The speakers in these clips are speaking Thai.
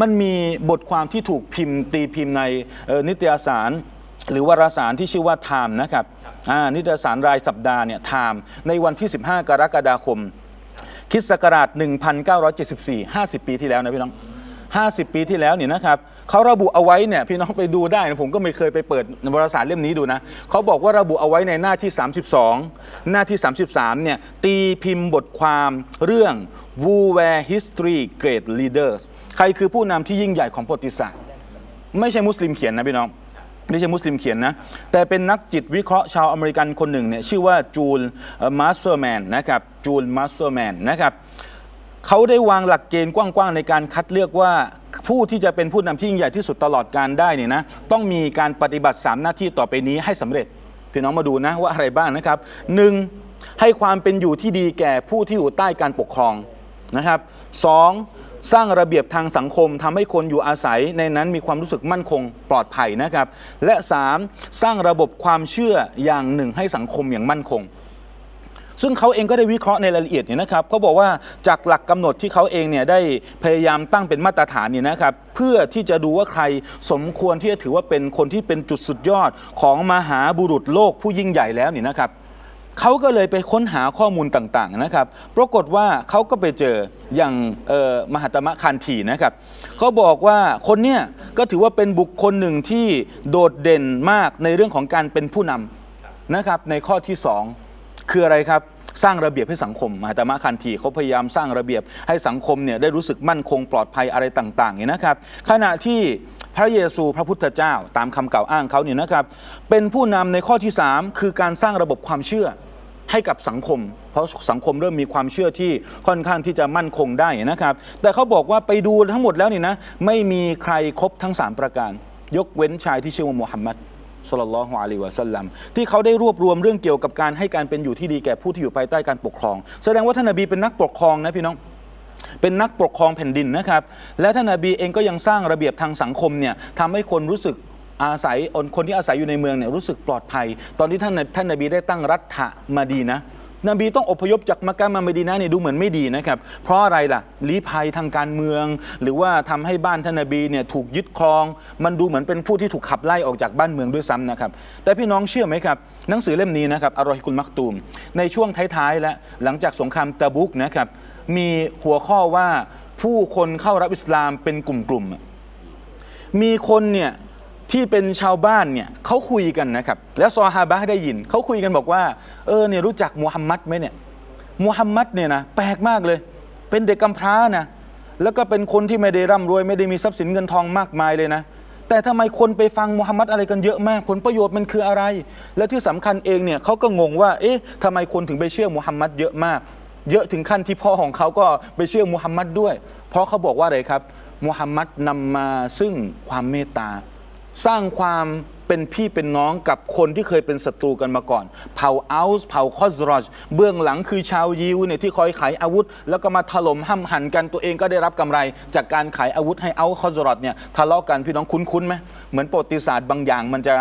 มันมีบทความที่ถูกพิมพ์ ตีพิมพ์ในเอ่อนิตยสาร หรือวารสารที่ชื่อว่า Time นะครับอ่านิตยสารรายสัปดาห์เนี่ย Time ในวันที่ 15 กรกฎาคมคริดศักราช 1974 50 ปีที่แล้วนะพี่น้อง 50 ปีที่แล้วเนี่ยนะครับเขาระบุเอาไว้เนี่ยพี่น้องไปดูได้นะผมก็ไม่เคยไปเปิดวารสารเล่มนี้ดูนะเขาบอกว่าระบุเอาไว้ในหน้าที่ 32 หน้าที่ 33เนี่ยตีพิมพ์บทความเรื่อง Who were history great leaders ใครคือผู้นำที่ยิ่งใหญ่ของประวัติศาสตร์ ไม่ใช่มุสลิมเขียนนะพี่น้องไม่ใช่มุสลิมเขียนนะ แต่เป็นนักจิตวิเคราะห์ชาวอเมริกันคนหนึ่งเนี่ยชื่อว่าจูลมาสเตอร์แมนนะครับจูลมาสเตอร์แมนนะครับ เขาได้วางหลักเกณฑ์กว้างๆในการคัดเลือกว่าผู้ที่จะเป็นผู้นำที่ยิ่งใหญ่ที่สุดตลอดการได้เนี่ยนะต้องมีการปฏิบัติ 3 หน้าที่ต่อไปนี้ให้สำเร็จพี่น้องมาดูนะว่าอะไรบ้างนะครับหนึ่งให้ความเป็นอยู่ที่ดีแก่ผู้ที่อยู่ใต้การปกครองนะครับสองสร้างระเบียบทางสังคมทำให้คนอยู่อาศัยในนั้นมีความรู้สึกมั่นคงปลอดภัยนะครับ และ 3. สร้างระบบความเชื่ออย่างหนึ่งให้สังคมอย่างมั่นคง ซึ่งเขาเองก็ได้วิเคราะห์ในรายละเอียดเนี่ยนะครับเขาบอกว่าจากหลักกำหนดที่เขาเองเนี่ยได้พยายามตั้งเป็นมาตรฐานเนี่ยนะครับเพื่อที่จะดูว่าใครสมควรที่จะถือว่าเป็นคนที่เป็นจุดสุดยอดของมหาบุรุษโลกผู้ยิ่งใหญ่แล้วเนี่ยนะครับ เขาก็เลยไปค้นหาข้อมูลต่างๆนะครับ ปรากฏว่าเขาก็ไปเจออย่างเอ่อมหาตมะคันธีนะครับเขาบอกว่าคนเนี้ยก็ถือว่าเป็นบุคคลหนึ่งที่โดดเด่นมากในเรื่องของการเป็นผู้นำนะครับในข้อที่สอง คืออะไรครับสร้างระเบียบให้สังคมมหาตมะคันธีเขาพยายามสร้างระเบียบให้สังคมเนี่ยได้รู้สึกมั่นคงปลอดภัยอะไรต่างๆเนี่ยนะครับ ขณะที่พระเยซูพระพุทธเจ้าตามคำกล่าวอ้างเขาเนี่ยนะครับ เป็นผู้นำในข้อที่สามคือการสร้างระบบความเชื่อให้กับสังคม เพราะสังคมเริ่มมีความเชื่อที่ค่อนข้างที่จะมั่นคงได้นะครับ แต่เขาบอกว่าไปดูทั้งหมดแล้วนี่นะไม่มีใครครบทั้ง 3 ประการ ยกเว้นชายที่ชื่อว่ามุฮัมหมัด สุลลัลลอฮุอะลัยวะสัลลัมที่เขาได้รวบรวมเรื่องเกี่ยวกับการให้การเป็นอยู่ที่ดีแก่ผู้ที่อยู่ภายใต้การปกครอง แสดงว่าท่านนบีเป็นนักปกครองนะพี่น้องเป็นนักปกครองแผ่นดินนะครับ และท่านนบีเองก็ยังสร้างระเบียบทางสังคมเนี่ยทำให้คนรู้สึกอาศัยคนที่อาศัยอยู่ในเมืองเนี่ยรู้สึกปลอดภัย ตอนที่ท่านท่านนบีได้ตั้งรัฐมาดีนะ นบีต้องอพยพจากมักกะมาเมดีนะเนี่ยดูเหมือนไม่ดีนะครับ เพราะอะไรล่ะลี้ภัยทางการเมือง หรือว่าทำให้บ้านท่านนบีเนี่ยถูกยึดครอง มันดูเหมือนเป็นผู้ที่ถูกขับไล่ออกจากบ้านเมืองด้วยซ้ำนะครับ แต่พี่น้องเชื่อไหมครับ หนังสือเล่มนี้นะครับอารอฮิกุลมักตูม ในช่วงท้ายๆและหลังจากสงครามตะบุกนะครับมีหัวข้อว่าผู้คนเข้ารับอิสลามเป็นกลุ่มๆมีคนเนี่ย ที่เป็นชาวบ้านเนี่ยเขาคุยกันนะครับ แล้วซอฮาบะได้ยินเขาคุยกันบอกว่า เออเนี่ยรู้จักมูฮัมมัดไหมเนี่ยมูฮัมมัดเนี่ยนะแปลกมากเลย เป็นเด็กกำพร้านะแล้วก็เป็นคนที่ไม่ได้ร่ำรวย ไม่ได้มีทรัพย์สินเงินทองมากมายเลยนะ แต่ทำไมคนไปฟังมูฮัมมัดอะไรกันเยอะมาก ผลประโยชน์มันคืออะไร และที่สำคัญเองเนี่ยเขาก็งงว่า เอ๊ะทำไมคนถึงไปเชื่อมูฮัมมัดเยอะมาก เยอะถึงขั้นที่พ่อของเขาก็ไปเชื่อมูฮัมมัดด้วย เพราะเขาบอกว่าอะไรครับมูฮัมมัดนำมาซึ่งความเมตตา สร้างความ เป็นพี่เป็นน้องกับคนที่เคยเป็นศัตรูกันมาก่อน เผ่าอัลส์เผ่าคอสรอจเบื้องหลังคือชาวยิวเนี่ยที่คอยขายอาวุธ แล้วก็มาถล่มห้ำหันกันตัวเองก็ได้รับกำไร จากการขายอาวุธให้อัลคอสรอจเนี่ยทะเลาะกันพี่น้องคุ้นๆไหมเหมือนประวัติศาสตร์บางอย่างมันจะ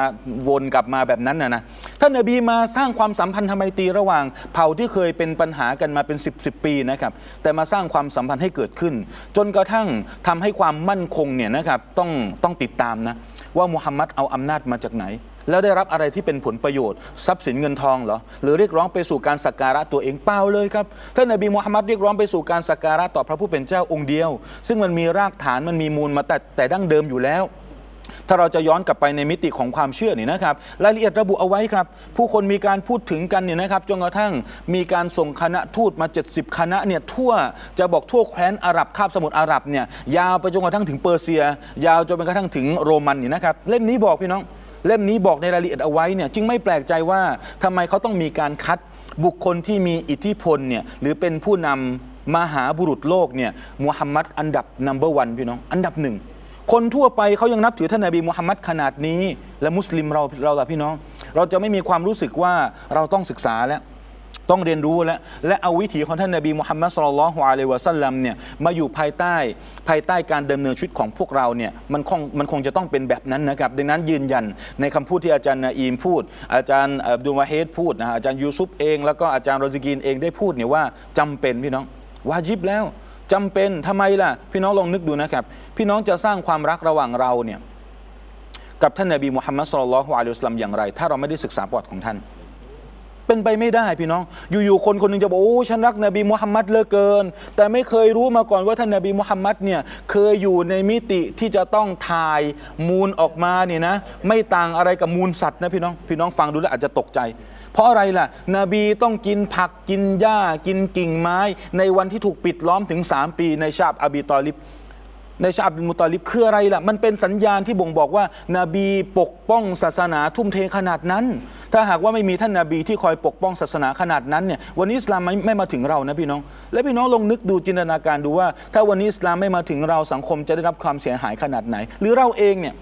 วนกลับมาแบบนั้นนะนะท่านนบีมาสร้างความสัมพันธ์ทำไมตีระหว่าง เผ่าที่เคยเป็นปัญหากันมาเป็น 10บสปีนะครับแต่มาสร้างความสัมพันธ์ให้เกิดขึ้น จนกระทั่งทำให้ความมั่นคงเนี่ยนะครับต้องต้องติดตามนะว่ามุฮัมมัดเอาอำนาจมาจากไหน แล้วได้รับอะไรที่เป็นผลประโยชน์ ทรัพย์สินเงินทองเหรอ หรือเรียกร้องไปสู่การสักการะตัวเองเปล่าเลยครับท่านนบีมุฮัมมัดเรียกร้องไปสู่การสักการะต่อพระผู้เป็นเจ้าองค์เดียว ซึ่งมันมีรากฐานมันมีมูลมาแต่แต่ดั้งเดิมอยู่แล้วถ้าเราจะย้อนกลับไปในมิติของความเชื่อนี่นะครับรายละเอียดระบุเอาไว้ครับ ผู้คนมีการพูดถึงกันเนี่ยนะครับจนกระทั่งมีการส่งคณะทูตมา 70 คณะเนี่ยทั่วจะบอกทั่วแคว้นอาหรับคาบสมุทรอาหรับเนี่ยยาวไปจนกระทั่งถึงเปอร์เซีย ยาวจนกระทั่งถึงโรมันนี่นะครับเล่มนี้บอกพี่น้อง เล่มนี้บอกในรายละเอียดเอาไว้เนี่ยจึงไม่แปลกใจว่าทำไมเขาต้องมีการคัดบุคคลที่มีอิทธิพลเนี่ยหรือเป็นผู้นำมหาบุรุษโลกเนี่ยมูฮัมมัดอันดับนัมเบอร์วันพี่น้องอันดับหนึ่งคนทั่วไปเขายังนับถือท่านนบีมูฮัมมัดขนาดนี้ และมุสลิมเราเราล่ะพี่น้อง เราจะไม่มีความรู้สึกว่าเราต้องศึกษาแล้ว ต้องเรียนรู้และและเอาวิถีของท่านนบีมุฮัมมัดสุลลัลฮุอะลัยวะสัลลัมเนี่ยมาอยู่ภายใต้ภายใต้การดำเนินชีวิตของพวกเราเนี่ยมันคงมันคงจะต้องเป็นแบบนั้นนะครับดังนั้นยืนยันในคำพูดที่อาจารย์นาอีมพูด อาจารย์อับดุลวาเฮดพูดนะฮะอาจารย์ยูซุปเอง แล้วก็อาจารย์โรซิกีนเองได้พูดเนี่ยว่าจำเป็นพี่น้องวาจิบแล้วจำเป็นทำไมล่ะ พี่น้องลองนึกดูนะครับ พี่น้องจะสร้างความรักระหว่างเราเนี่ยกับท่านนบีมุฮัมมัดสุลลัลฮุอะลัยวะสัลลัมอย่างไร ถ้าเราไม่ได้ศึกษาประวัติของท่าน เป็นไปไม่ได้พี่น้อง อยู่ๆคนคนหนึงจะบอกโอ้ฉันรักนบีมุฮัมมัดเหลือเกิน แต่ไม่เคยรู้มาก่อนว่าท่านนบีมุฮัมมัดเนี่ยเคยอยู่ในมิติที่จะต้องถ่ายมูลออกมาเนี่ยนะไม่ต่างอะไรกับมูลสัตว์นะพี่น้องพี่น้องฟังดูแล้วอาจจะตกใจ เพราะอะไรล่ะ นบีต้องกินผักกินหญ้ากินกิ่งไม้ ในวันที่ถูกปิดล้อมถึง 3 ปีในชาบอบีตอลิบ ในชาอับบินมุตอลิบคืออะไรล่ะ มันเป็นสัญญาณที่บ่งบอกว่า นาบีปกป้องศาสนาทุ่มเทขนาดนั้น ถ้าหากว่าไม่มีท่านนาบีที่คอยปกป้องศาสนาขนาดนั้นเนี่ยวันนี้อิสลามไม่ไม่มาถึงเรานะพี่น้อง และพี่น้องลองนึกดูจินตนาการดูว่า ถ้าวันนี้อิสลามไม่มาถึงเราสังคมจะได้รับความเสียหายขนาดไหน หรือเราเองเนี่ย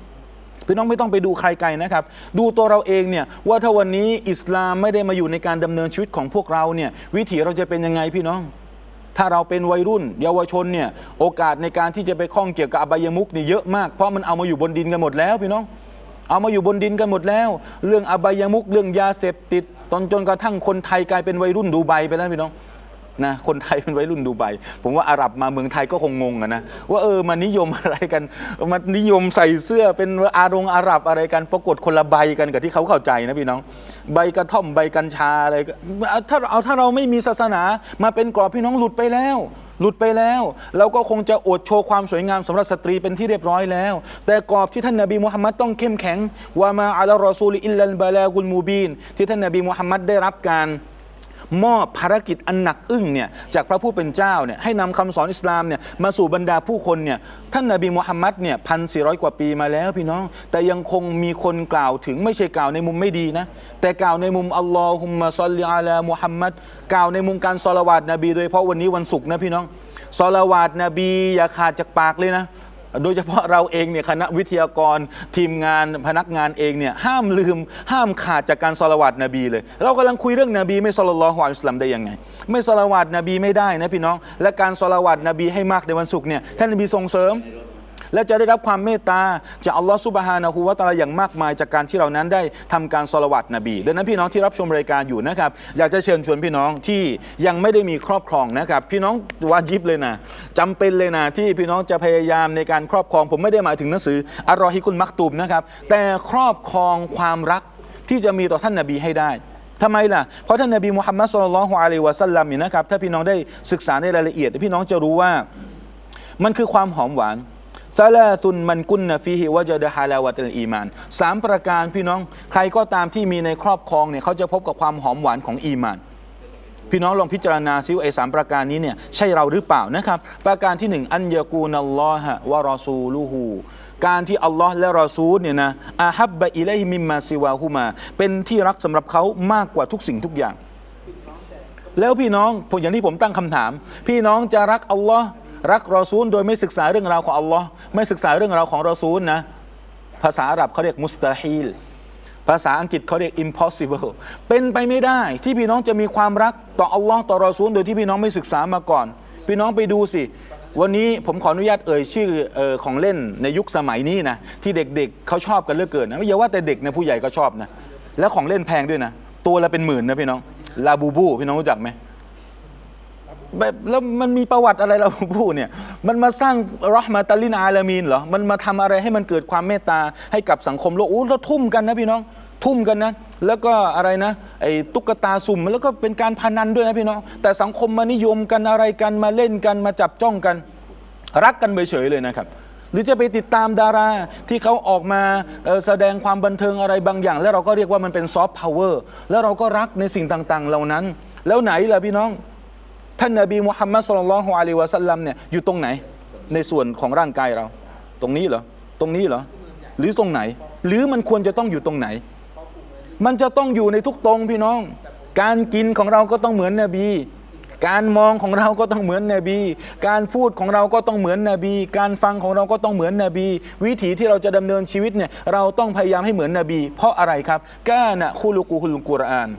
พี่น้องไม่ต้องไปดูใครไกลนะครับ ดูตัวเราเองเนี่ยว่าถ้าวันนี้อิสลามไม่ได้มาอยู่ในการดำเนินชีวิตของพวกเราเนี่ยวิถีเราจะเป็นยังไงพี่น้อง ถ้าเราเป็นวัยรุ่น เยาวชนเนี่ยโอกาสในการที่จะไปข้องเกี่ยวกับอบายมุกนี่เยอะมากเพราะมันเอามาอยู่บนดินกันหมดแล้วพี่น้อง เอามาอยู่บนดินกันหมดแล้ว เรื่องอบายมุกเรื่องยาเสพติดตอนจนกระทั่งคนไทยกลายเป็นวัยรุ่นดูใบไปแล้วพี่น้อง นะคนไทยเป็นวัยรุ่นดูไบผมว่าอาหรับมาเมืองไทยก็คงงงอะนะว่าเออมันนิยมอะไรกันมันนิยมใส่เสื้อเป็นอารงอาหรับอะไรกันปรากฏคนละใบกันกับที่เขาเข้าใจนะพี่น้อง ใบกระท่อมใบกัญชาอะไรถ้าเอาถ้าเราไม่มีศาสนามาเป็นกรอบพี่น้องหลุดไปแล้วหลุดไปแล้ว เราก็คงจะอดโชว์ความสวยงามสำหรับสตรีเป็นที่เรียบร้อยแล้ว แต่กรอบที่ท่านนบีมุฮัมมัดต้องเข้มแข็งว่ามาอัลรอซูลอิลลัลบาลากุลมูบีนที่ท่านนบีมุฮัมมัดได้รับการ มอบภารกิจอันหนักอึ้งเนี่ยจากพระผู้เป็นเจ้าเนี่ยให้นำคำสอนอิสลามเนี่ยมาสู่บรรดาผู้คนเนี่ยท่านนบีมุฮัมมัดเนี่ยพันสี่ร้อยกว่าปีมาแล้วพี่น้อง แต่ยังคงมีคนกล่าวถึงไม่ใช่กล่าวในมุมไม่ดีนะ แต่กล่าวในมุมอัลลอฮุมมะซอลลิอาลามุฮัมมัดกล่าวในมุมการซอลาวาตนบี โดยเฉพาะวันนี้วันศุกร์นะพี่น้องซอลาวาตนบีอย่าขาดจากปากเลยนะ โดยเฉพาะเราเองเนี่ยคณะวิทยากรทีมงานพนักงานเองเนี่ยห้ามลืม ห้ามขาดจากการสละวัตนบีเลย เรากำลังคุยเรื่องนบีไม่สลลัลลอฮุอะลัยฮิวะสัลามได้ยังไง ไม่สละวัตนบีไม่ได้นะพี่น้อง และการสละวัตนบีให้มากในวันศุกร์เนี่ยท่านนบีส่งเสริม และจะได้รับความเมตตาจากอัลลอฮฺซุบฮานะฮูวะตะอาลาอย่างมากมายจากการที่เรานั้นได้ทำการสละวัตนบีดังนั้นพี่น้องที่รับชมรายการอยู่นะครับอยากจะเชิญชวนพี่น้องที่ยังไม่ได้มีครอบครองนะครับ พี่น้องวาจิบเลยนะจำเป็นเลยนะที่พี่น้องจะพยายามในการครอบครอง ผมไม่ได้หมายถึงหนังสืออัลรอฮิกุลมักตูมนะครับแต่ครอบครองความรักที่จะมีต่อท่านนบีให้ได้ทำไมล่ะ เพราะท่านนบีมุฮัมมัดสุลลัลลอฮุอะลัยวะสัลลัมเนี่ยนะครับ ถ้าพี่น้องได้ศึกษาในรายละเอียด พี่น้องจะรู้ว่ามันคือความหอมหวาน ซาลาซุนมันกุนนฟีฮิวะจดะฮาลาวะตัลอีมานสามประการพี่น้องใครก็ตามที่มีในครอบครองเนี่ยเขาจะพบกับความหอมหวานของอีมาน พี่น้องลองพิจารณาซิว่าไอ้สามประการนี้เนี่ยใช่เราหรือเปล่านะครับ ประการที่หนึ่งอันยากูนัลลอฮะวะรอซูลูฮูการที่อัลลอฮ์และรอซูลเนี่ยนะอาฮับบะอิเลฮิมิมมาซิวาฮูมา เป็นที่รักสำหรับเขามากกว่าทุกสิ่งทุกอย่าง แล้วพี่น้องผมอย่างที่ผมตั้งคำถาม พี่น้องจะรักอัลลอฮ์ รักรอซูลโดยไม่ศึกษาเรื่องราวของอัลลอฮ์ไม่ศึกษาเรื่องราวของรอซูลนะ ภาษาอาหรับเขาเรียกมุสตาฮิลภาษาอังกฤษเขาเรียก impossible เป็นไปไม่ได้ที่พี่น้องจะมีความรักต่ออัลลอฮ์ต่อรอซูลโดยที่พี่น้องไม่ศึกษามาก่อน พี่น้องไปดูสิ วันนี้ผมขออนุญาตเอ่ยชื่ออของเล่นในยุคสมัยนี้นะ ที่เด็กๆเขาชอบกันเหลือเกินนะไม่ใช่ว่าแต่เด็กนะผู้ใหญ่ก็ชอบนะ แล้วของเล่นแพงด้วยนะ ตัวละเป็นหมื่นนะพี่น้องลาบูบูพี่น้องรู้จักไหม แบบแล้วมันมีประวัติอะไรเราพูดเนี่ยมันมาสร้างรอห์มาตัลลินอาลามีนเหรอมันมาทำอะไรให้มันเกิดความเมตตาให้กับสังคมโลกโอ้เราทุ่มกันนะพี่น้อง ทุ่มกันนะ แล้วก็อะไรนะไอ้ตุ๊กตาสุ่มแล้วก็เป็นการพนันด้วยนะพี่น้อง แต่สังคมมานิยมกันอะไรกันมาเล่นกันมาจับจ้องกัน รักกันเฉยๆเลยนะครับหรือจะไปติดตามดาราที่เขาออกมาแสดงความบันเทิงอะไรบางอย่าง แล้วเราก็เรียกว่ามันเป็นซอฟต์พาวเวอร์แล้วเราก็รักในสิ่งต่างๆ เหล่านั้น แล้วไหนล่ะพี่น้อง ท่านนบีมุฮัมมัดสุลลัลฮุอะลัยวะสัลลัมเนี่ยอยู่ตรงไหน ในส่วนของร่างกายเรา ตรงนี้เหรอตรงนี้เหรอหรือตรงไหน หรือมันควรจะต้องอยู่ตรงไหน มันจะต้องอยู่ในทุกตรงพี่น้อง การกินของเราก็ต้องเหมือนนบี การมองของเราก็ต้องเหมือนนบี การพูดของเราก็ต้องเหมือนนบี การฟังของเราก็ต้องเหมือนนบี วิถีที่เราจะดำเนินชีวิตเนี่ยเราต้องพยายามให้เหมือนนบี เพราะอะไรครับกานะคุลุกูฮุลกุรอาน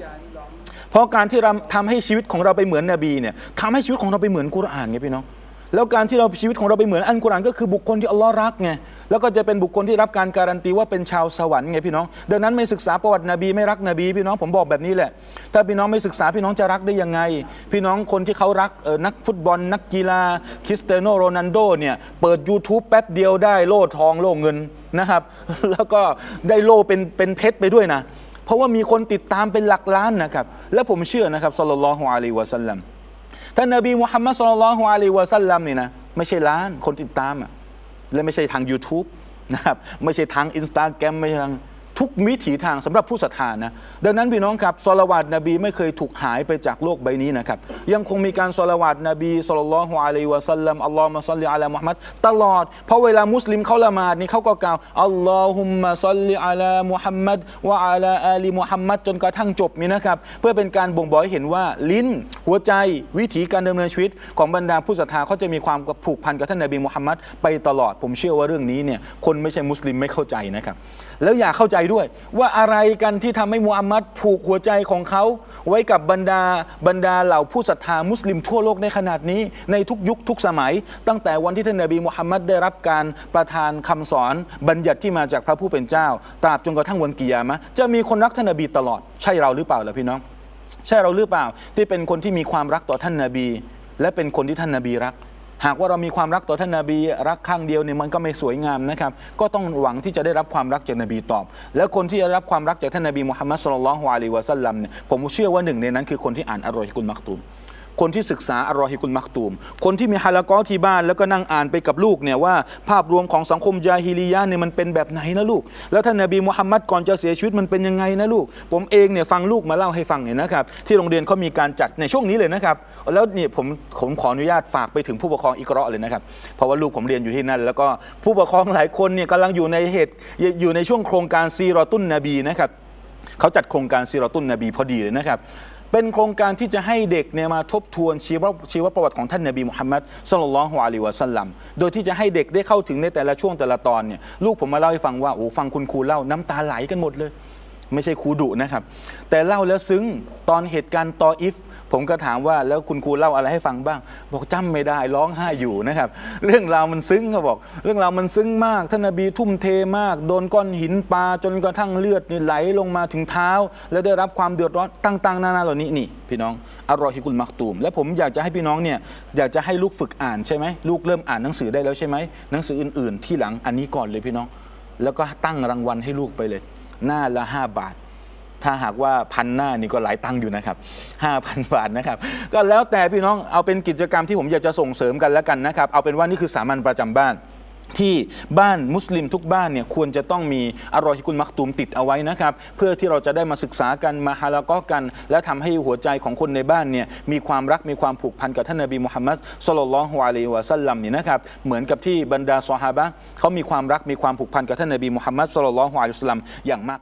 เพราะการที่เราทำให้ชีวิตของเราไปเหมือนนบีเนี่ยทำให้ชีวิตของเราไปเหมือนกุรอานไงพี่น้องแล้วการที่เราชีวิตของเราไปเหมือนอันกุรอานก็คือบุคคลที่อัลลอฮ์รักไงแล้วก็จะเป็นบุคคลที่รับการการันตีว่าเป็นชาวสวรรค์ไงพี่น้อง ดังนั้นไม่ศึกษาประวัตินบีไม่รักนบี พี่น้องผมบอกแบบนี้แหละ ถ้าพี่น้องไม่ศึกษาพี่น้องจะรักได้ยังไง พี่น้องคนที่เขารักเออนักฟุตบอล นักกีฬาคริสเตียโนโรนัลโดเนี่ยเปิด YouTube แป๊บเดียวได้โล่ทองโล่เงินนะครับ แล้วก็ได้โล่เป็นเป็นเพชรไปด้วยนะ เพราะว่ามีคนติดตามเป็นหลักล้านนะครับ และผมเชื่อนะครับสลลัลฮุอะลัยวะสัลลัมท่านนบีมุฮัมมัดสลลัลฮุอะลัยวะสัลลัมนี่นะไม่ใช่ล้านคนติดตามอะและไม่ใช่ทาง YouTube นะครับไม่ใช่ทางอินสตาแกรมไม่ใช่ทาง ทุกมิถีทางสำหรับผู้ศรัทธานะดังนั้นพี่น้องครับสลาวาตนบีไม่เคยถูกหายไปจากโลกใบนี้นะครับยังคงมีการสลาวาตนบีสุลลัลลอฮุอะลัยวะสัลลัมอัลลอฮุมะซัลลิอะลามุฮัมมัดตลอดเพราะเวลามุสลิมเขาละหมาดนี่เขาก็กล่าวอัลลอฮุมมะซัลลิอะลามุฮัมมัดวะอะลาอาลีมุฮัมมัดจนกระทั่งจบนี่นะครับเพื่อเป็นการบ่งบอกให้เห็นว่าลิ้นหัวใจวิถีการดำเนินชีวิต ของบรรดาผู้ศรัทธาเขาจะมีความผูกพันกับท่านนบีมุฮัมมัดไปตลอดผมเชื่อว่าเรื่องนี้เนี่ยคนไม่ใช่มุสลิมไม่เข้าใจนะครับแล้วอย่าเข้าใจด้วย ว่าอะไรกันที่ทำให้มูฮัมหมัดผูกหัวใจของเขา ไว้กับบรรดาบรรดาเหล่าผู้ศรัทธามุสลิมทั่วโลกในขนาดนี้ ในทุกยุคทุกสมัย ตั้งแต่วันที่ท่านนบีมุฮัมมัดได้รับการประทานคำสอนบัญญัติที่มาจากพระผู้เป็นเจ้า ตราบจนกระทั่งวันกิยามะจะมีคนรักท่านนบีตลอดใช่เราหรือเปล่าล่ะพี่น้อง ใช่เราหรือเปล่าที่เป็นคนที่มีความรักต่อท่านนบี และเป็นคนที่ท่านนบีรัก หากว่าเรามีความรักต่อท่านนาบี รักข้างเดียวเนี่ยมันก็ไม่สวยงามนะครับ ก็ต้องหวังที่จะได้รับความรักจากนบีตอบ แล้วคนที่จะรับความรักจากท่านนบีมุฮัมมัดสุลลัลฮวาลีวะสัลลัมเนี่ยผมเชื่อว่าหนึ่งในนั้นคือคนที่อ่านอัลลอฮิกุลมักตูม คนที่ศึกษาอัลรอฮิกุลมักตูม คนที่มีฮาละกอที่บ้านแล้วก็นั่งอ่านไปกับลูกเนี่ยว่าภาพรวมของสังคมจาฮิลียะเนี่ยมันเป็นแบบไหนนะลูก แล้วท่านนบีมุฮัมมัดก่อนจะเสียชีวิตมันเป็นยังไงนะลูก ผมเองเนี่ยฟังลูกมาเล่าให้ฟังเนี่ยนะครับ ที่โรงเรียนเขามีการจัดในช่วงนี้เลยนะครับ แล้วเนี่ผมผมขออนุญาตฝากไปถึงผู้ปกครองอิกราะห์เลยนะครับ เพราะว่าลูกผมเรียนอยู่ที่นั่น แล้วก็ผู้ปกครองหลายคนเนี่ยกำลังอยู่ในเหตุอยู่ในช่วงโครงการซีรอตุนนบีนะครับเขาจัดโครงการซีรอตุนนบีพอดีเลยนะครับ เป็นโครงการที่จะให้เด็กเนี่ยมาทบทวนชีวชีวประวัติของท่านนบีมุฮัมมัดสลลัลฮวาลิวะสัลลัมโดยที่จะให้เด็กได้เข้าถึงในแต่ละช่วงแต่ละตอนเนี่ยลูกผมมาเล่าให้ฟังว่าโอ้ฟังคุณครูเล่าน้ำตาไหลกันหมดเลย ไม่ใช่ครูดุนะครับ แต่เล่าแล้วซึ้งตอนเหตุการณ์ตออิฟ ผมก็ถามว่าแล้วคุณครูเล่าอะไรให้ฟังบ้าง บอกจำไม่ได้ร้องไห้อยู่นะครับ เรื่องราวมันซึ้งเขาบอก เรื่องราวมันซึ้งมากท่านนบีทุ่มเทมาก โดนก้อนหินปลาจนกระทั่งเลือดนี่ไหลลงมาถึงเท้า แล้วได้รับความเดือดร้อนต่างๆนานาเหล่านี้นี่ พี่น้องอรอฮิกุลมักตูม และผมอยากจะให้พี่น้องเนี่ยอยากจะให้ลูกฝึกอ่านใช่ไหมลูกเริ่มอ่านหนังสือได้แล้วใช่ไหมหนังสืออื่น ๆ ที่หลังอันนี้ก่อนเลยพี่น้อง แล้วก็ตั้งรางวัลให้ลูกไปเลย หน้าละห้าบาท ถ้าหากว่าพันหน้านี่ก็หลายตังค์อยู่นะครับ 5,000 บาทนะครับ ก็แล้วแต่พี่น้องเอาเป็นกิจกรรมที่ผมอยากจะส่งเสริมกันแล้วกันนะครับ เอาเป็นว่านี่คือสามัญประจำบ้าน ที่บ้านมุสลิมทุกบ้านเนี่ยควรจะต้องมีอารอฮิกุลมักตูมติดเอาไว้นะครับ เพื่อที่เราจะได้มาศึกษากันมาฮาละกอกัน และทำให้หัวใจของคนในบ้านเนี่ยมีความรักมีความผูกพันกับท่านนบีมุฮัมมัดสุลลัลฮุอะลัยฮิวะสัลลัมนี่นะครับเหมือนกับที่บรรดาซอฮาบะเขามีความรักมีความผูกพันกับท่านนบีมุฮัมมัดสุลลัลฮุอะลัยวะสัลลัมอย่างมาก